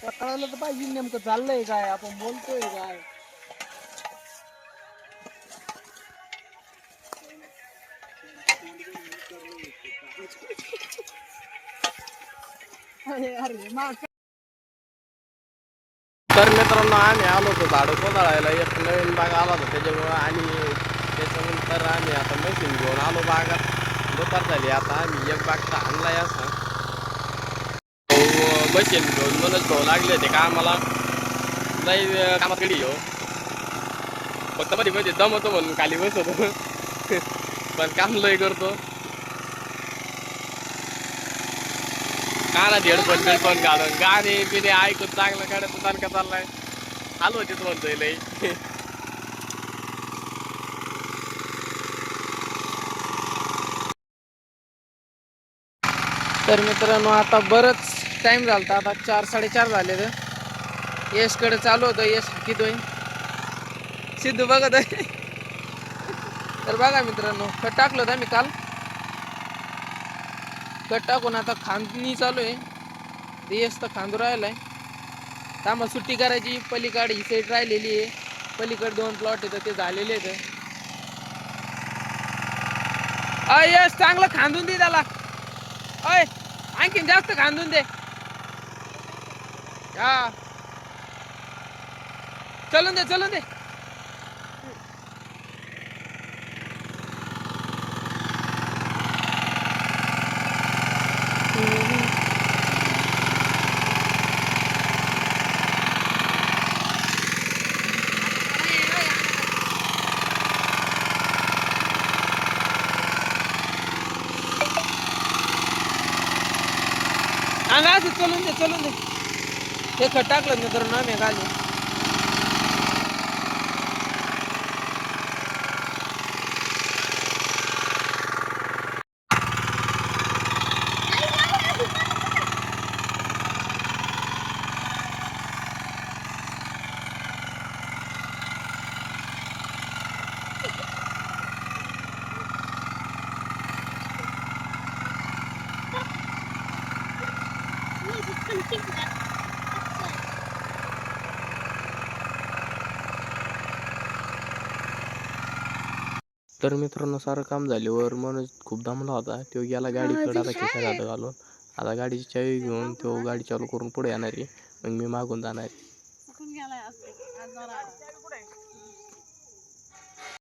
तर कळायला तर पाहिजे नेमकं चाललंय काय आपण बोलतोय काय. तर मित्रांनो आम्ही आलो होतो झाडं कोंदळायला एक नवीन बाग आला होता त्याच्यामुळं आणि त्याच्यानंतर आम्ही आता मशीन घेऊन आलो बागात. दुपार झाली आता आम्ही एक बाग तर आणलाय असा. बसेल घेऊन म्हणत भाऊ लागले होते का आम्हाला. नाही कामात कडे हो फक्त मध्ये मध्ये दमवतो म्हणून खाली बसवतो पण काम लय करतो. कानात हेडफोन बिडफोन घालून गाणे बिणे ऐकून चांगलं काढायचं ताणका चाललाय. आलो होतीच म्हणतोय लई तर मित्रांनो आता बरंच टाईम झाला आता चार साडेचार झाले तर. यशकडे चालू होतं यश हाकीतोय. सिद्धू बघत आहे. तर बघा मित्रांनो कट टाकलं होतं मी काल. कट टाकून आता खांदणी चालू आहे. यश तर खांदू राहिलाय. तर आम्हाला सुट्टी करायची. पलीकडे ही साईड राहिलेली आहे. पलीकडे दोन प्लॉट आहेत ते झालेले आहेत. अय यश चांगलं खांदून दे त्याला. अय आणखीन जास्त खांदून दे. हा. चलून दे चलून दे. अंगा चलून दे चलून दे. हे खत टाकलं ना तर ना मी घालू तर मित्रांनो सारं काम झाल्यावर मनोज खूप दमला होता. तो गेला गाडीकडे आता खिशात हात घालून. आता गाडीची चावी घेऊन तो गाडी चालू करून पुढे येणार आहे. मग मी मागून जाणार आहे.